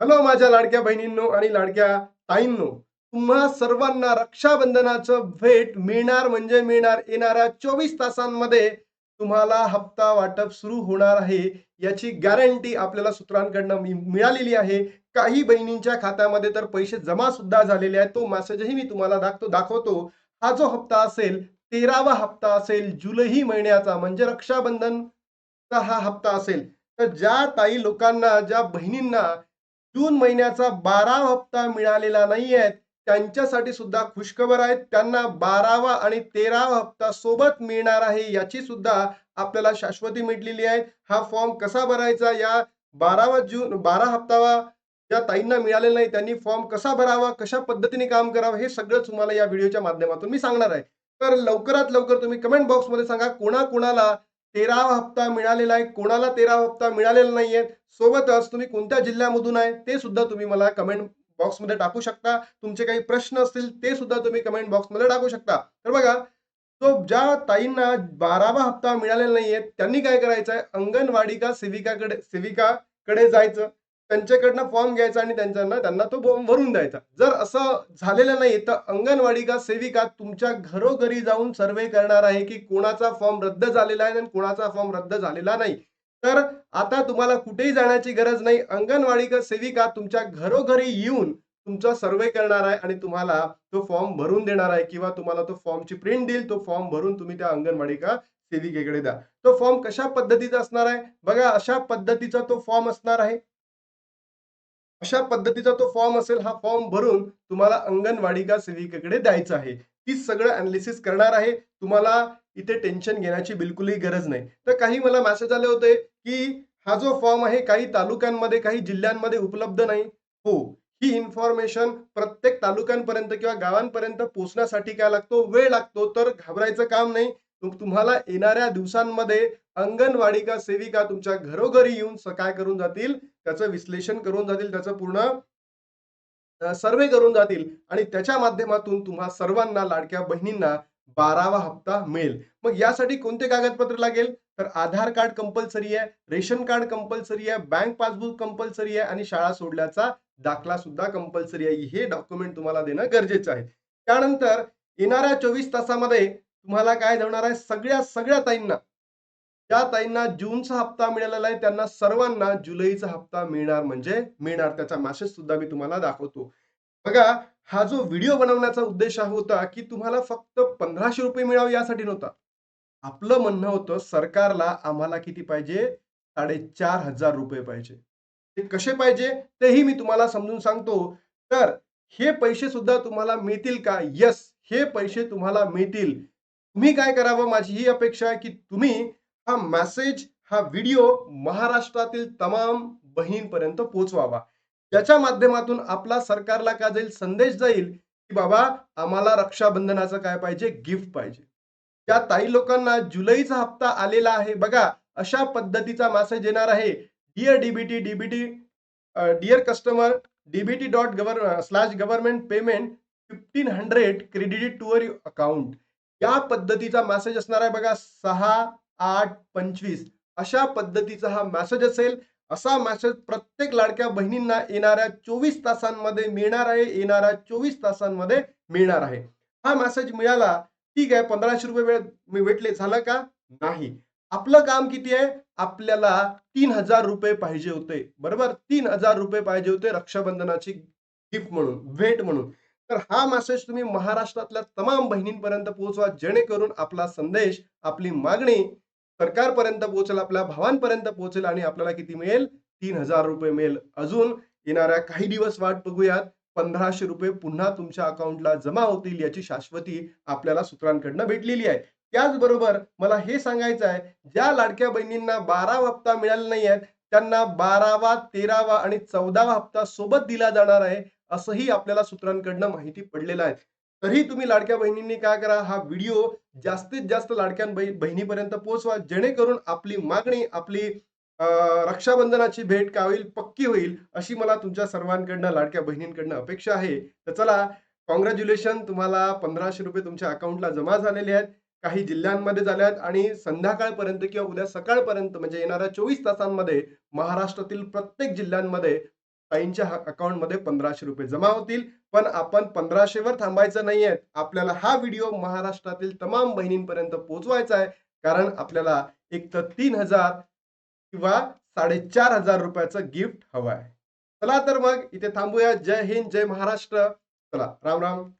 Hello माझ्या लाडक्या बहिणींनो आणि लाडक्या ताईंनो. तुम्हा सर्वांना रक्षाबंधनाचं भेट मिळणार म्हणजे मिळणार येणाऱ्या चोवीस तासांमध्ये तुम्हाला हप्ता वाटप सुरू होणार आहे. याची गॅरंटी आपल्याला सूत्रांकडनं मिळालेली आहे. काही बहिणींच्या खात्यामध्ये तर पैसे जमा सुद्धा झालेले आहेत. तो मेसेजही मी तुम्हाला दाखतो दाखवतो. हा जो हप्ता असेल तेरावा हप्ता असेल जुलै महिन्याचा म्हणजे रक्षाबंधनचा हा हप्ता असेल. तर ज्या ताई लोकांना ज्या बहिणींना जून महिन्याचा बारा हप्ता मिळालेला नाही आहेत त्यांच्यासाठी सुद्धा खुशखबर आहेत. त्यांना बारावा आणि तेरावा हप्ता सोबत मिळणार आहे याची सुद्धा आपल्याला शाश्वती मिळलेली आहे. हा फॉर्म कसा भरायचा? या बारावा जून बारा हप्तावा ज्या ताईंना मिळालेला नाही त्यांनी फॉर्म कसा भरावा? कशा पद्धतीने काम करावं? हे सगळं तुम्हाला या व्हिडिओच्या माध्यमातून मी सांगणार आहे. तर लवकरात लवकर तुम्ही कमेंट बॉक्समध्ये सांगा कोणाकोणाला तेरावा हप्ता मिळालेला आहे. कोणाला तेरावा हप्ता मिळालेला नाहीये? सोबतच तुम्ही कोणत्या जिल्ह्यामधून आहे? ते सुद्धा तुम्ही मला कमेंट बॉक्समध्ये टाकू शकता. तुमचे काही प्रश्न असतील ते सुद्धा तुम्ही कमेंट बॉक्समध्ये टाकू शकता. तर बघा तो ज्या ताईंना बारावा हप्ता मिळालेला नाहीये त्यांनी काय करायचं आहे अंगणवाडी का सेविकाकडे सेविकाकडे जायचं. त्यांच्याकडनं फॉर्म घ्यायचा आणि त्यांच्याना त्यांना तो फॉर्म भरून द्यायचा. जर असं झालेलं नाही तर अंगणवाडी का सेविका तुमच्या घरोघरी जाऊन सर्वे करणार आहे की कोणाचा फॉर्म रद्द झालेला आहे आणि कोणाचा फॉर्म रद्द झालेला नाही. तर आता तुम्हाला कुठेही जाण्याची गरज नाही. अंगणवाडी का सेविका तुमच्या घरोघरी येऊन तुमचा सर्वे करणार आहे आणि तुम्हाला तो फॉर्म भरून देणार आहे किंवा तुम्हाला तो फॉर्मची प्रिंट देईल तो फॉर्म भरून तुम्ही त्या अंगणवाडी का सेविकेकडे द्या. तो फॉर्म कशा पद्धतीचा असणार आहे? बघा अशा पद्धतीचा तो फॉर्म असणार आहे. अशा पद्धतीचा तो फॉर्म असेल हा फॉर्म भरून तुम्हाला अंगणवाडी का सेविकेकडे द्यायचा आहे. ती सगळं अनालिसिस करणार आहे. तुम्हाला इथे टेन्शन घेण्याची बिलकुलही गरज नाही. तर काही मला मेसेज आले होते की हा जो फॉर्म आहे काही तालुक्यांमध्ये काही जिल्ह्यांमध्ये उपलब्ध नाही. हो ही इन्फॉर्मेशन प्रत्येक तालुक्यांपर्यंत किंवा गावांपर्यंत पोहोचण्यासाठी काय लागतो? वेळ लागतो. तर घाबरायचं काम नाही. तुम्हाला येणाऱ्या दिवसांमध्ये अंगणवाडी का सेविका तुमच्या घरोघरी येऊन काय करून जातील? त्याचं विश्लेषण करून जातील त्याचं पूर्ण सर्वे करून जातील आणि त्याच्या माध्यमातून तुम्हा सर्वांना लाडक्या बहिणींना बारावा हप्ता मिळेल. मग यासाठी कोणते कागदपत्र लागेल? तर आधार कार्ड कंपल्सरी आहे रेशन कार्ड कंपल्सरी आहे बँक पासबुक कंपल्सरी आहे आणि शाळा सोडल्याचा दाखला सुद्धा कंपल्सरी आहे. हे डॉक्युमेंट तुम्हाला देणं गरजेचं आहे. त्यानंतर येणाऱ्या चोवीस तासामध्ये तुम्हाला काय होणार आहे? सगळ्या सगळ्या ताईंना. ज्या ताईंना जूनचा हप्ता मिळालेला आहे. त्यांना सर्वांना जुलैचा हप्ता मिळणार म्हणजे मिळणार. त्याचा मॅसेज सुद्धा मी तुम्हाला दाखवतो. बघा हा जो व्हिडिओ बनवण्याचा उद्देश हा होता की तुम्हाला फक्त पंधराशे रुपये मिळावे यासाठी नव्हता. आपलं म्हणणं होतं सरकारला आम्हाला किती पाहिजे? साडेचार हजार रुपये पाहिजे. ते कसे पाहिजे? तेही मी तुम्हाला समजून सांगतो. तर हे पैसे सुद्धा तुम्हाला मिळतील का? यस हे पैसे तुम्हाला मिळतील. तुम्ही काय करावं? माझी ही अपेक्षा आहे की तुम्ही हा मेसेज हा व्हिडिओ महाराष्ट्रातील तमाम बहीणपर्यंत पोहोचवावा. त्याच्या माध्यमातून आपला सरकारला काय जाईल संदेश जाईल की बाबा आम्हाला रक्षाबंधनाचं काय पाहिजे? गिफ्ट पाहिजे. त्या ताई लोकांना जुलैचा हप्ता आलेला आहे. बघा अशा पद्धतीचा मेसेज येणार आहे. Dear DBT DBT dear customer DBT dot govern slash government payment fifteen hundred credit to your account या पद्धतीचा मेसेज असणार आहे बघा सहा आठ पंचवीस. अशा पद्धतीचा हा मेसेज असेल असा मेसेज प्रत्येक लाडक्या बहिणींना येणाऱ्या चोवीस तासांमध्ये मिळणार आहे येणाऱ्या चोवीस तासांमध्ये मिळणार आहे. हा मेसेज मिळाला ठीक आहे पंधराशे रुपये वेळ मी भेटले झालं का? नाही. आपलं काम किती आहे? आपल्याला तीन हजार रुपये पाहिजे होते. बरोबर? तीन हजार रुपये पाहिजे होते रक्षाबंधनाची गिफ्ट म्हणून भेट म्हणून. तर हा मेसेज तुम्ही महाराष्ट्रातल्या तमाम बहिणींपर्यंत पोहोचवा जेणेकरून आपला संदेश आपली मागणी सरकारपर्यंत पोहोचेल आपल्या भावांपर्यंत पोहोचेल आणि आपल्याला किती मिळेल? तीन हजार रुपये मिळेल. अजून येणाऱ्या काही दिवस वाट बघूयात. पंधराशे रुपये पुन्हा तुमच्या अकाउंटला जमा होतील याची शाश्वती आपल्याला सूत्रांकडनं भेटलेली आहे. त्याचबरोबर मला हे सांगायचं आहे ज्या लाडक्या बहिणींना बारा हप्ता मिळाला नाही आहेत त्यांना बारावा तेरावा आणि चौदावा हप्ता सोबत दिला जाणार आहे असंही आपल्याला सूत्रांकडनं माहिती पडलेलं आहे. तरी तुम्ही लाडक्या बहिणींनी काय करा हा व्हिडिओ जास्तीत जास्त लाडक्या बहिणीपर्यंत पोहोचवा जेणेकरून आपली मागणी आपली रक्षाबंधनाची भेट काय होईल पक्की होईल अशी मला तुमच्या सर्वांकडनं लाडक्या बहिणींकडनं अपेक्षा आहे. तर चला कॉंग्रॅच्युलेशन तुम्हाला पंधराशे रुपये तुमच्या अकाउंटला जमा झालेले आहेत. काही जिल्ह्यांमध्ये झाल्यात आहेत आणि संध्याकाळपर्यंत किंवा उद्या सकाळपर्यंत म्हणजे येणाऱ्या चोवीस तासांमध्ये महाराष्ट्रातील प्रत्येक जिल्ह्यांमध्ये ताईंच्या अकाउंटमध्ये पंधराशे रुपये जमा होतील. पण आपण पंधराशेवर थांबायचं नाहीये. आपल्याला हा व्हिडिओ महाराष्ट्रातील तमाम बहिणींपर्यंत पोहोचवायचा आहे. कारण आपल्याला एक तर तीन हजार किंवा साडेचार हजार रुपयाचं गिफ्ट हवं आहे. चला तर मग इथे थांबूया. जय हिंद जय महाराष्ट्र. चला राम राम.